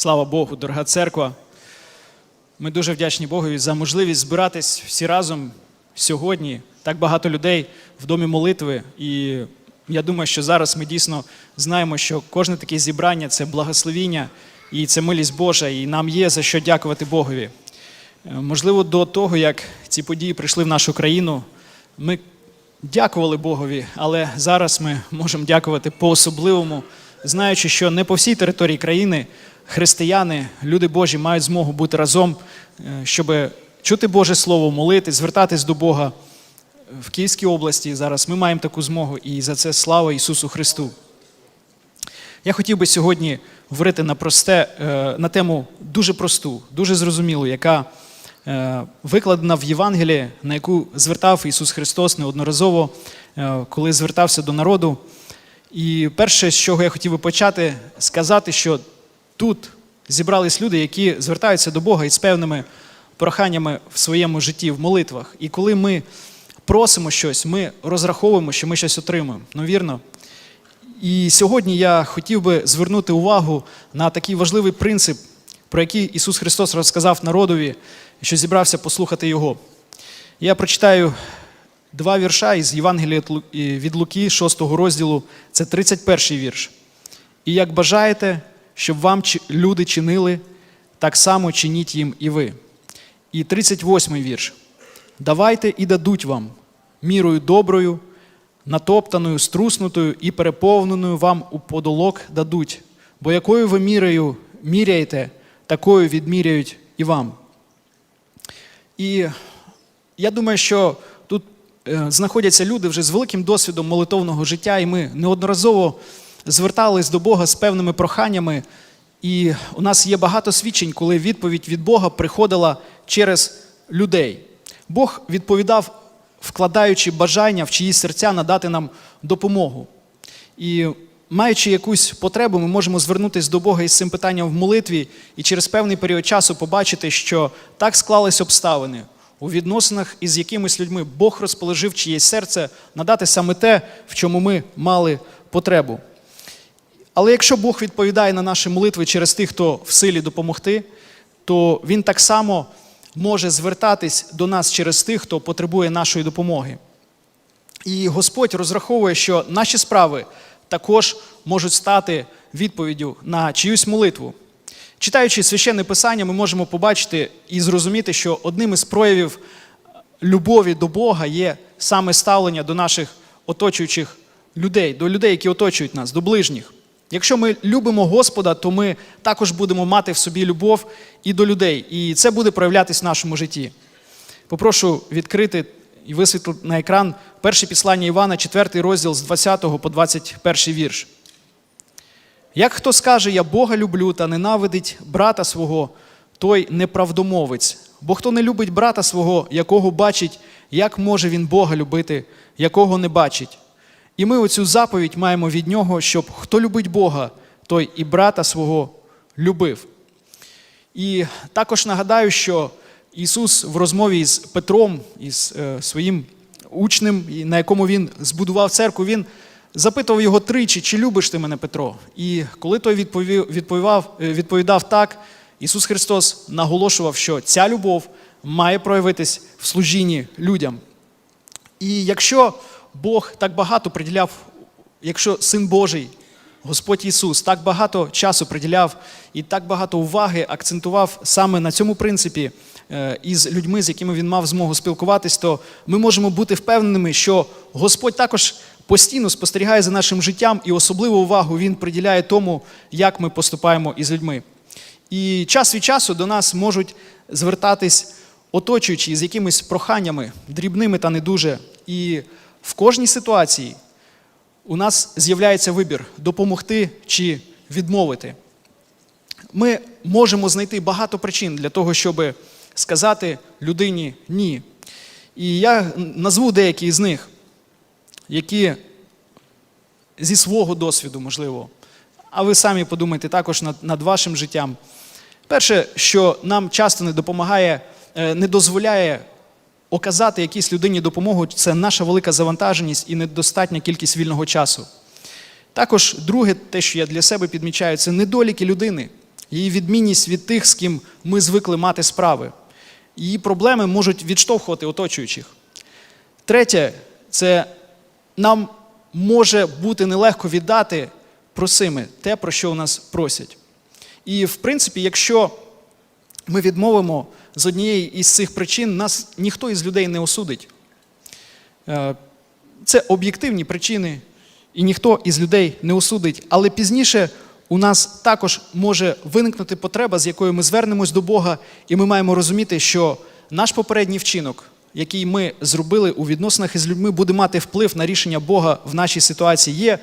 Слава Богу, дорога церква. Ми дуже вдячні Богові за можливість збиратись всі разом сьогодні. Так багато людей в домі молитви. І я думаю, що зараз ми дійсно знаємо, що кожне таке зібрання це благословіння і це милість Божа, і нам є за що дякувати Богові. Е, Можливо, до того, як ці події прийшли в нашу країну, ми дякували Богові, але зараз ми можемо дякувати по-особливому, знаючи, що не по всій території країни християни, люди Божі мають змогу бути разом, щоб чути Боже Слово, молити, звертатись до Бога в Київській області. Зараз ми маємо таку змогу, і за це слава Ісусу Христу. Я хотів би сьогодні говорити на просте, е, на тему дуже просту, дуже зрозумілу, яка е, викладена в Євангелії, на яку звертав Ісус Христос неодноразово, е, коли звертався до народу. І перше, з чого я хотів би почати, сказати, що тут зібрались люди, які звертаються до Бога із певними проханнями в своєму житті, в молитвах. І коли ми просимо щось, ми розраховуємо, що ми щось отримаємо. Ну, вірно? І сьогодні я хотів би звернути увагу на такий важливий принцип, про який Ісус Христос розказав народові, що зібрався послухати Його. Я прочитаю два вірша із Євангелія від Луки, 6 розділу, це 31 вірш. І як бажаєте, щоб вам люди чинили, так само чиніть їм і ви. І 38 вірш. Давайте і дадуть вам мірою доброю, натоптаною, струснутою і переповненою вам у подолок дадуть, бо якою ви мірою міряєте, такою відміряють і вам. І я думаю, що знаходяться люди вже з великим досвідом молитовного життя, і ми неодноразово звертались до Бога з певними проханнями. І у нас є багато свідчень, коли відповідь від Бога приходила через людей. Бог відповідав, вкладаючи бажання в чиїсь серця надати нам допомогу. І маючи якусь потребу, ми можемо звернутися до Бога із цим питанням в молитві і через певний період часу побачити, що так склались обставини у відносинах із якимись людьми. Бог розположив чиєсь серце надати саме те, в чому ми мали потребу. Але якщо Бог відповідає на наші молитви через тих, хто в силі допомогти, то Він так само може звертатись до нас через тих, хто потребує нашої допомоги. І Господь розраховує, що наші справи також можуть стати відповіддю на чиюсь молитву. Читаючи священне писання, ми можемо побачити і зрозуміти, що одним із проявів любові до Бога є саме ставлення до наших оточуючих людей, до людей, які оточують нас, до ближніх. Якщо ми любимо Господа, то ми також будемо мати в собі любов і до людей, і це буде проявлятись в нашому житті. Попрошу відкрити і висвітлити на екран перше післання Івана, 4 розділ з 20 по 21 вірш. Як хто скаже, я Бога люблю та ненавидить брата свого, той неправдомовець. Бо хто не любить брата свого, якого бачить, як може він Бога любити, якого не бачить. І ми оцю заповідь маємо від нього, щоб хто любить Бога, той і брата свого любив. І також нагадаю, що Ісус в розмові з Петром, із е, своїм учнем, на якому він збудував церкву, він запитував його тричі, чи любиш ти мене, Петро? І коли той відповідав, е, відповідав так, Ісус Христос наголошував, що ця любов має проявитись в служінні людям. І якщо Бог так багато приділяв, якщо Син Божий, Господь Ісус, так багато часу приділяв і так багато уваги акцентував саме на цьому принципі е, із людьми, з якими він мав змогу спілкуватись, то ми можемо бути впевненими, що Господь також постійно спостерігає за нашим життям і особливу увагу Він приділяє тому, як ми поступаємо із людьми. І час від часу до нас можуть звертатись оточуючі з якимись проханнями, дрібними та не дуже. І в кожній ситуації у нас з'являється вибір допомогти чи відмовити. Ми можемо знайти багато причин для того, щоб сказати людині ні. І я назву деякі з них, які зі свого досвіду, можливо, а ви самі подумайте також над, над вашим життям. Перше, що нам часто не допомагає, е, не дозволяє оказати якійсь людині допомогу, це наша велика завантаженість і недостатня кількість вільного часу. Також друге, те, що я для себе підмічаю, це недоліки людини. її відмінність від тих, з ким ми звикли мати справи. Її проблеми можуть відштовхувати оточуючих. Третє, це нам може бути нелегко віддати просими те, про що у нас просять. І, в принципі, якщо ми відмовимо з однієї із цих причин, нас ніхто із людей не осудить. Е, Це об'єктивні причини, і ніхто із людей не осудить. Але пізніше у нас також може виникнути потреба, з якою ми звернемось до Бога, і ми маємо розуміти, що наш попередній вчинок, який ми зробили у відносинах із людьми, буде мати вплив на рішення Бога в нашій ситуації. Є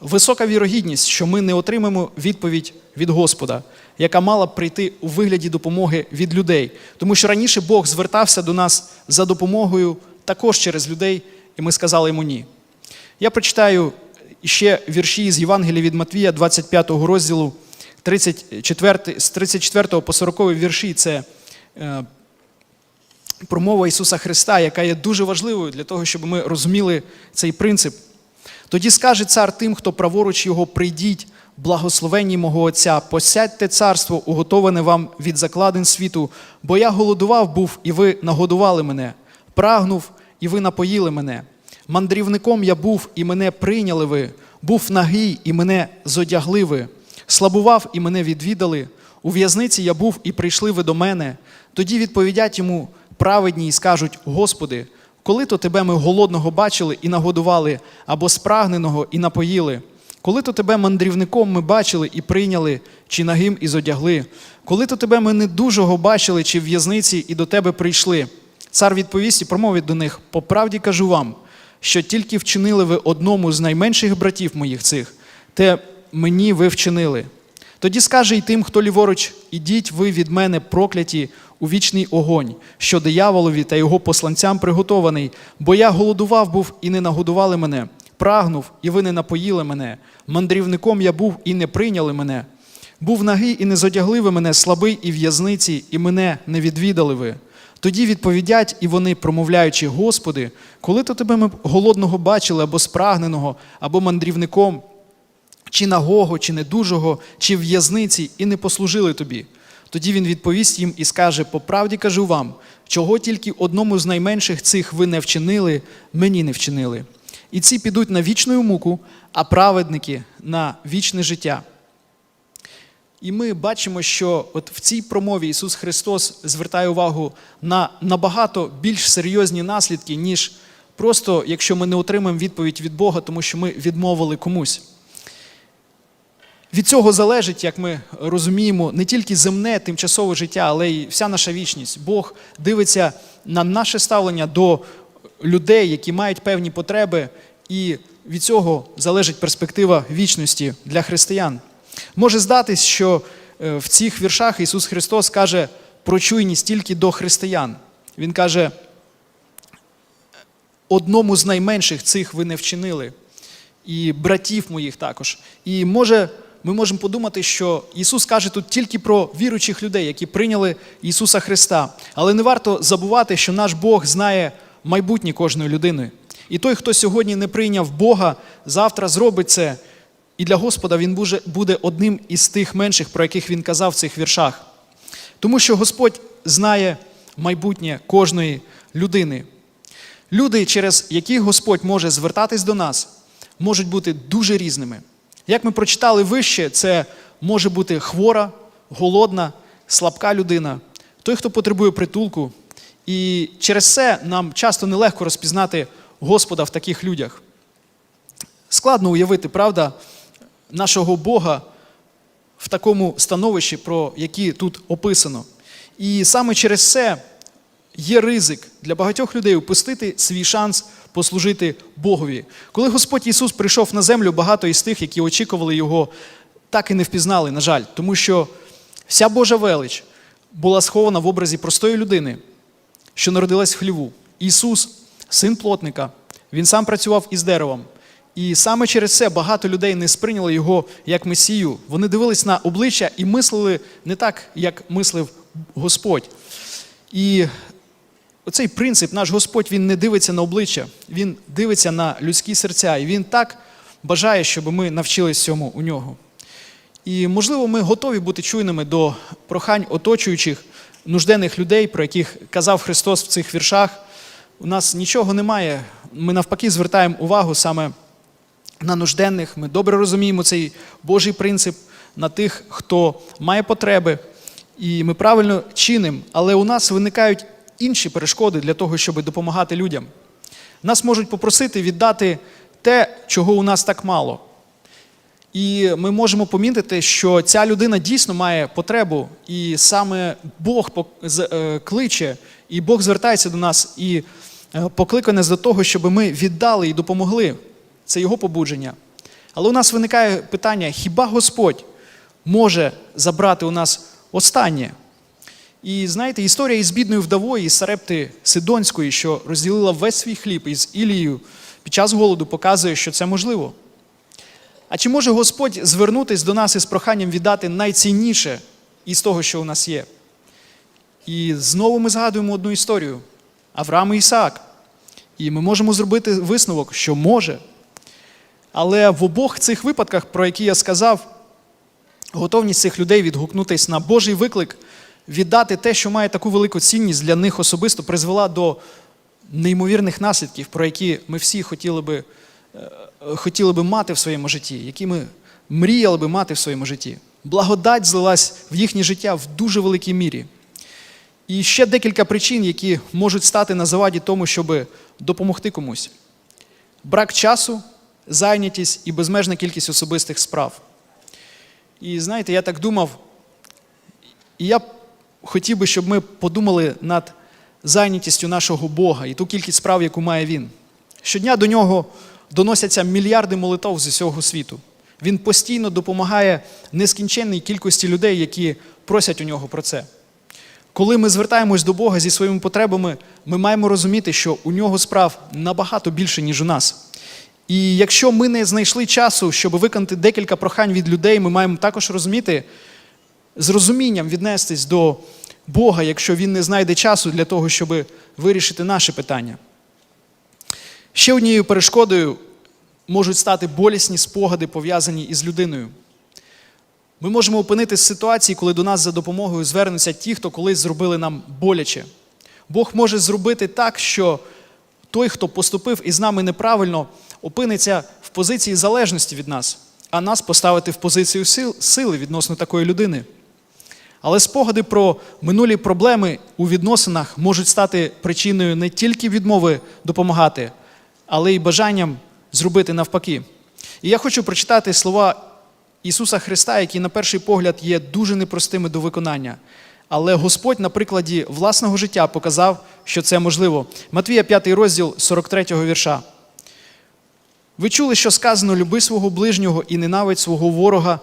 висока вірогідність, що ми не отримаємо відповідь від Господа, яка мала б прийти у вигляді допомоги від людей. Тому що раніше Бог звертався до нас за допомогою також через людей, і ми сказали йому ні. Я прочитаю ще вірші з Євангелія від Матвія, 25 розділу, 34, з 34 по 40 вірші. Це е, промова Ісуса Христа, яка є дуже важливою для того, щоб ми розуміли цей принцип. Тоді скаже цар тим, хто праворуч його прийдіть, благословенні мого Отця, посядьте царство, уготоване вам від закладин світу, бо я голодував був, і ви нагодували мене, прагнув, і ви напоїли мене. Мандрівником я був, і мене прийняли ви, був нагий, і мене зодягли ви, слабував, і мене відвідали. У в'язниці я був, і прийшли ви до мене. Тоді відповідять йому праведні і скажуть: Господи, коли то тебе ми голодного бачили і нагодували, або спрагненого і напоїли? Коли то тебе мандрівником ми бачили і прийняли, чи нагим і зодягли? Коли то тебе ми недужого бачили, чи в в'язниці і до тебе прийшли? Цар відповість і промовить до них: по правді кажу вам, що тільки вчинили ви одному з найменших братів моїх цих, те мені ви вчинили. Тоді скаже й тим, хто ліворуч, ідіть ви від мене прокляті у вічний огонь, що дияволові та його посланцям приготований, бо я голодував був і не нагодували мене, прагнув, і ви не напоїли мене, мандрівником я був і не прийняли мене. Був нагий і не зодягли ви мене, слабий і в'язниці, і мене не відвідали ви. Тоді відповідять і вони, промовляючи, Господи, коли то тебе ми голодного бачили, або спрагненого, або мандрівником, чи нагого, чи недужого, чи в'язниці, і не послужили тобі. Тоді він відповість їм і скаже: По правді кажу вам, чого тільки одному з найменших цих ви не вчинили, мені не вчинили. І ці підуть на вічну муку, а праведники на вічне життя. І ми бачимо, що от в цій промові Ісус Христос звертає увагу на набагато більш серйозні наслідки, ніж просто якщо ми не отримаємо відповідь від Бога, тому що ми відмовили комусь. Від цього залежить, як ми розуміємо, не тільки земне, тимчасове життя, але й вся наша вічність. Бог дивиться на наше ставлення до людей, які мають певні потреби, і від цього залежить перспектива вічності для християн. Може здатись, що е, в цих віршах Ісус Христос каже про чуйність тільки до християн. Він каже, одному з найменших цих ви не вчинили, і братів моїх також. І може, ми можемо подумати, що Ісус каже тут тільки про віруючих людей, які прийняли Ісуса Христа. Але не варто забувати, що наш Бог знає майбутнє кожної людини. І той, хто сьогодні не прийняв Бога, завтра зробить це. І для Господа він буде- одним із тих менших, про яких він казав в цих віршах. Тому що Господь знає майбутнє кожної людини. Люди, через яких Господь може звертатись до нас, можуть бути дуже різними. Як ми прочитали вище, це може бути хвора, голодна, слабка людина, той, хто потребує притулку. І через це нам часто нелегко розпізнати Господа в таких людях. Складно уявити, правда, нашого Бога в такому становищі, про які тут описано. І саме через це є ризик для багатьох людей упустити свій шанс послужити Богові. Коли Господь Ісус прийшов на землю, багато із тих, які очікували Його, так і не впізнали, на жаль, тому що вся Божа велич була схована в образі простої людини, що народилась в хліву. Ісус, син плотника, він сам працював із деревом. І саме через це багато людей не сприйняли його як Месію. Вони дивились на обличчя і мислили не так, як мислив Господь. І оцей принцип, наш Господь, він не дивиться на обличчя, він дивиться на людські серця. І він так бажає, щоб ми навчились цьому у нього. І, можливо, ми готові бути чуйними до прохань оточуючих нужденних людей, про яких казав Христос в цих віршах. У нас нічого немає. Ми навпаки звертаємо увагу саме на нужденних. Ми добре розуміємо цей Божий принцип на тих, хто має потреби, і ми правильно чинимо, але у нас виникають інші перешкоди для того, щоб допомагати людям. Нас можуть попросити віддати те, чого у нас так мало. І ми можемо помітити, що ця людина дійсно має потребу, і саме Бог е, кличе, і Бог звертається до нас і е, покликає нас до того, щоб ми віддали і допомогли. Це його побудження. Але у нас виникає питання: хіба Господь може забрати у нас останнє? І знаєте, історія із бідною вдовою із Сарепти Сидонської, що розділила весь свій хліб із Ілією під час голоду, показує, що це можливо. А чи може Господь звернутись до нас із проханням віддати найцінніше із того, що у нас є? І знову ми згадуємо одну історію Авраам і Ісаак. І ми можемо зробити висновок, що може. Але в обох цих випадках, про які я сказав, готовність цих людей відгукнутись на Божий виклик, віддати те, що має таку велику цінність для них особисто, призвела до неймовірних наслідків, про які ми всі хотіли би, е, хотіли би мати в своєму житті, які ми мріяли би мати в своєму житті. Благодать злилась в їхнє життя в дуже великій мірі. І ще декілька причин, які можуть стати на заваді тому, щоб допомогти комусь: брак часу, зайнятість і безмежна кількість особистих справ. І знаєте, я так думав, і я хотів би, щоб ми подумали над зайнятістю нашого Бога і ту кількість справ, яку має Він. Щодня до нього доносяться мільярди молитов з усього світу. Він постійно допомагає нескінченній кількості людей, які просять у нього про це. Коли ми звертаємось до Бога зі своїми потребами, ми маємо розуміти, що у нього справ набагато більше, ніж у нас. І якщо ми не знайшли часу, щоб виконати декілька прохань від людей, ми маємо також розуміти, з розумінням віднестись до Бога, якщо Він не знайде часу для того, щоб вирішити наше питання. Ще однією перешкодою можуть стати болісні спогади, пов'язані із людиною. Ми можемо опинитися в ситуації, коли до нас за допомогою звернуться ті, хто колись зробили нам боляче. Бог може зробити так, що той, хто поступив із нами неправильно, опиниться в позиції залежності від нас, а нас поставити в позицію сили відносно такої людини. Але спогади про минулі проблеми у відносинах можуть стати причиною не тільки відмови допомагати, але й бажанням зробити навпаки. І я хочу прочитати слова Ісуса Христа, які на перший погляд є дуже непростими до виконання. Але Господь на прикладі власного життя показав, що це можливо. Матвія 5 розділ 43 вірша. Ви чули, що сказано: люби свого ближнього і ненавидь свого ворога.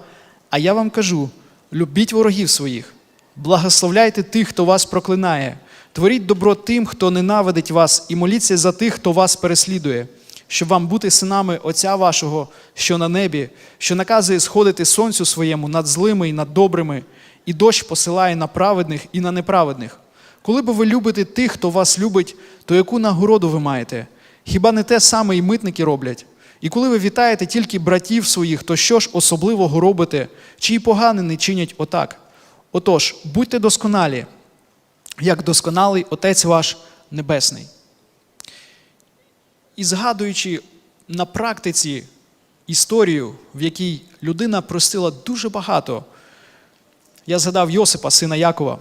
А я вам кажу: любіть ворогів своїх, благословляйте тих, хто вас проклинає, творіть добро тим, хто ненавидить вас, і моліться за тих, хто вас переслідує, щоб вам бути синами Отця вашого, що на небі, що наказує сходити сонцю своєму над злими і над добрими, і дощ посилає на праведних і на неправедних. Коли бо ви любите тих, хто вас любить, то яку нагороду ви маєте? Хіба не те саме і митники роблять? І коли ви вітаєте тільки братів своїх, то що ж особливого робите, чи й не чинять отак? Отож, будьте досконалі, як досконалий Отець ваш Небесний. І згадуючи на практиці історію, в якій людина простила дуже багато, я згадав Йосипа, сина Якова.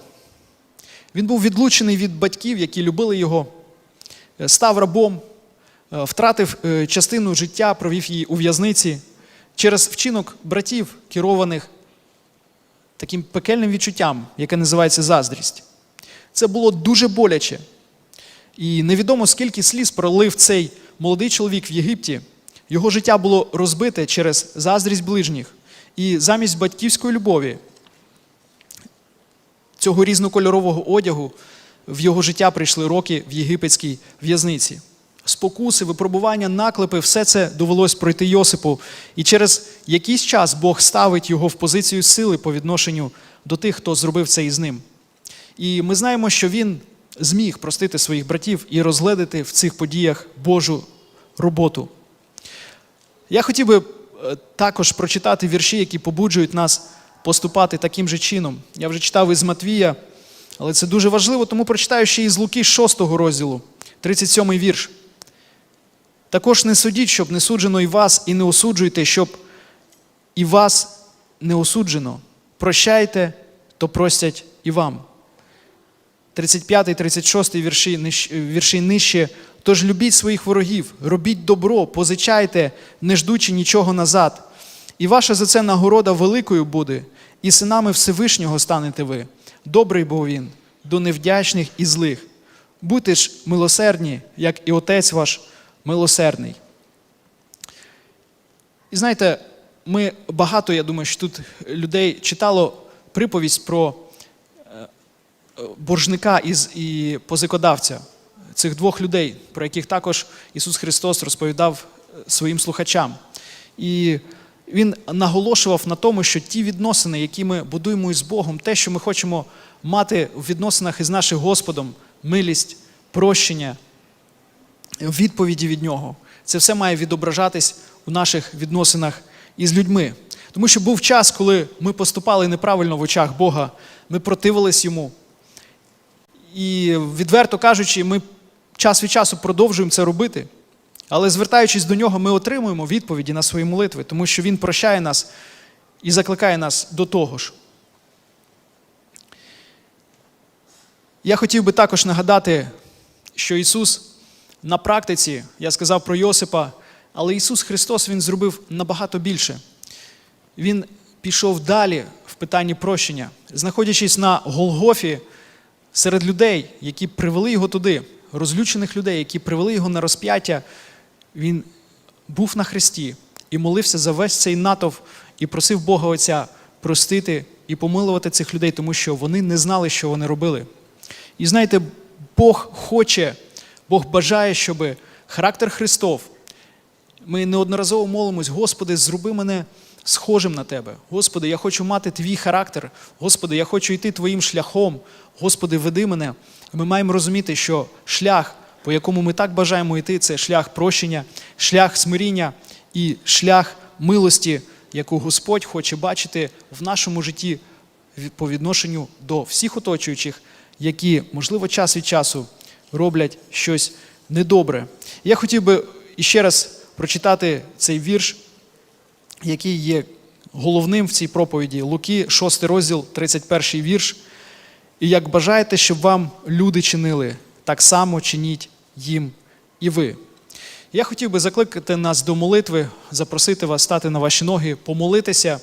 Він був відлучений від батьків, які любили його, е, став рабом, втратив е, частину життя, провів її у в'язниці через вчинок братів, керованих таким пекельним відчуттям, яке називається заздрість. Це було дуже боляче. І невідомо скільки сліз пролив цей молодий чоловік в Єгипті. Його життя було розбите через заздрість ближніх. І замість батьківської любові, цього різнокольорового одягу, в його життя прийшли роки в єгипетській в'язниці. Спокуси, випробування, наклепи, все це довелось пройти Йосипу. І через якийсь час Бог ставить його в позицію сили по відношенню до тих, хто зробив це із ним. І ми знаємо, що він зміг простити своїх братів і розгледати в цих подіях Божу роботу. Я хотів би е, також прочитати вірші, які побуджують нас поступати таким же чином. Я вже читав із Матвія, але це дуже важливо, тому прочитаю ще із Луки 6 розділу, 37 вірш. Також не судіть, щоб не суджено і вас, і не осуджуйте, щоб і вас не осуджено. Прощайте, то простять і вам. 35, 36 вірші, вірші нижче. Тож любіть своїх ворогів, робіть добро, позичайте, не ждучи нічого назад. І ваша за це нагорода великою буде, і синами Всевишнього станете ви. Добрий був він, до невдячних і злих. Будьте ж милосердні, як і Отець ваш милосердний. І знаєте, ми багато, я думаю, що тут людей читало приповість про е, боржника і позикодавця, цих двох людей, про яких також Ісус Христос розповідав е, своїм слухачам. І Він наголошував на тому, що ті відносини, які ми будуємо із Богом, те, що ми хочемо мати в відносинах із нашим Господом, милість, прощення, відповіді від нього. Це все має відображатись у наших відносинах із людьми. Тому що був час, коли ми поступали неправильно в очах Бога, ми противились йому. І відверто кажучи, ми час від часу продовжуємо це робити. Але звертаючись до нього, ми отримуємо відповіді на свої молитви, тому що Він прощає нас і закликає нас до того ж. Я хотів би також нагадати, що Ісус на практиці, я сказав про Йосипа, але Ісус Христос Він зробив набагато більше. Він пішов далі в питанні прощення, знаходячись на Голгофі серед людей, які привели його туди, розлючених людей, які привели його на розп'яття, він був на хресті і молився за весь цей натовп і просив Бога Отця простити і помилувати цих людей, тому що вони не знали, що вони робили. І знаєте, Бог хоче, Бог бажає, щоб характер Христов. Ми неодноразово молимось, Господи, зроби мене схожим на Тебе. Господи, я хочу мати твій характер. Господи, я хочу йти Твоїм шляхом. Господи, веди мене. Ми маємо розуміти, що шлях, по якому ми так бажаємо йти, це шлях прощення, шлях смиріння і шлях милості, яку Господь хоче бачити в нашому житті по відношенню до всіх оточуючих, які, можливо, час від часу роблять щось недобре. Я хотів би іще раз прочитати цей вірш, який є головним в цій проповіді. Луки, 6 розділ, 31 вірш. І як бажаєте, щоб вам люди чинили, так само чиніть їм і ви. Я хотів би закликати нас до молитви, запросити вас стати на ваші ноги, помолитися,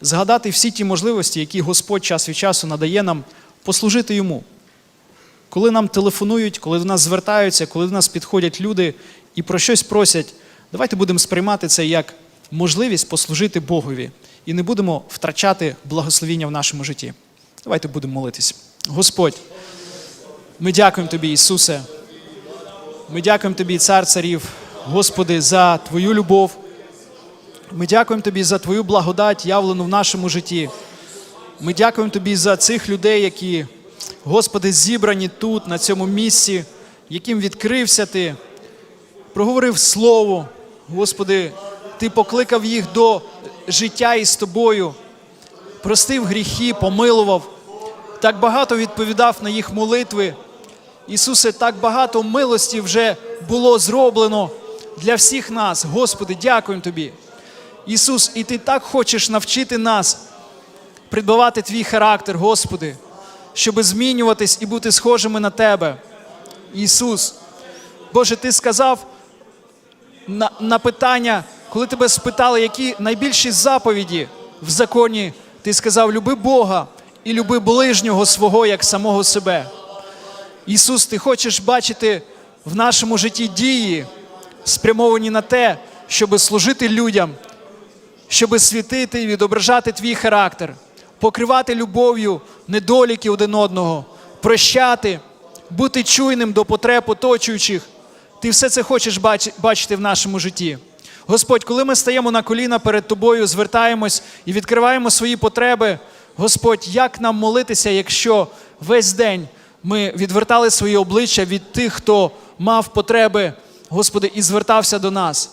згадати всі ті можливості, які Господь час від часу надає нам, послужити йому. Коли нам телефонують, коли до нас звертаються, коли до нас підходять люди і про щось просять, давайте будемо сприймати це як можливість послужити Богові і не будемо втрачати благословіння в нашому житті. Давайте будемо молитись. Господь, ми дякуємо Тобі, Ісусе. Ми дякуємо Тобі, Цар Царів, Господи, за Твою любов. Ми дякуємо Тобі за Твою благодать, явлену в нашому житті. Ми дякуємо Тобі за цих людей, які, Господи, зібрані тут, на цьому місці, яким відкрився Ти, проговорив Слово. Господи, Ти покликав їх до життя із Тобою, простив гріхи, помилував, так багато відповідав на їх молитви. Ісусе, так багато милості вже було зроблено для всіх нас. Господи, дякуємо Тобі. Ісус, і Ти так хочеш навчити нас придбавати Твій характер, Господи, щоб змінюватись і бути схожими на Тебе. Ісус, Боже, Ти сказав на, на питання, коли тебе спитали, які найбільші заповіді в законі, ти сказав: люби Бога і люби ближнього свого як самого себе. Ісус, ти хочеш бачити в нашому житті дії, спрямовані на те, щоб служити людям, щоб світити і відображати твій характер, покривати любов'ю недоліки один одного, прощати, бути чуйним до потреб оточуючих. Ти все це хочеш бачити в нашому житті. Господь, коли ми стаємо на коліна перед Тобою, звертаємось і відкриваємо свої потреби, Господь, як нам молитися, якщо весь день ми відвертали свої обличчя від тих, хто мав потреби, Господи, і звертався до нас.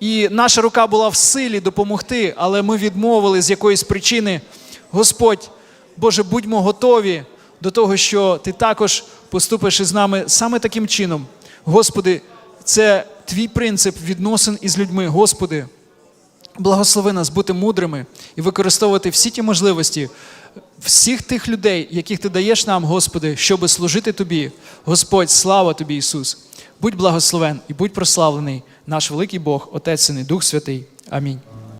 і наша рука була в силі допомогти, але ми відмовили з якоїсь причини. Господь, Боже, будьмо готові до того, що Ти також поступиш із нами саме таким чином. Господи, це твій принцип відносин із людьми. Господи, благослови нас бути мудрими і використовувати всі ті можливості, всіх тих людей, яких ти даєш нам, Господи, щоби служити Тобі. Господь, слава Тобі, Ісус! Будь благословен і будь прославлений наш великий Бог, Отець Син і Дух Святий. Амінь.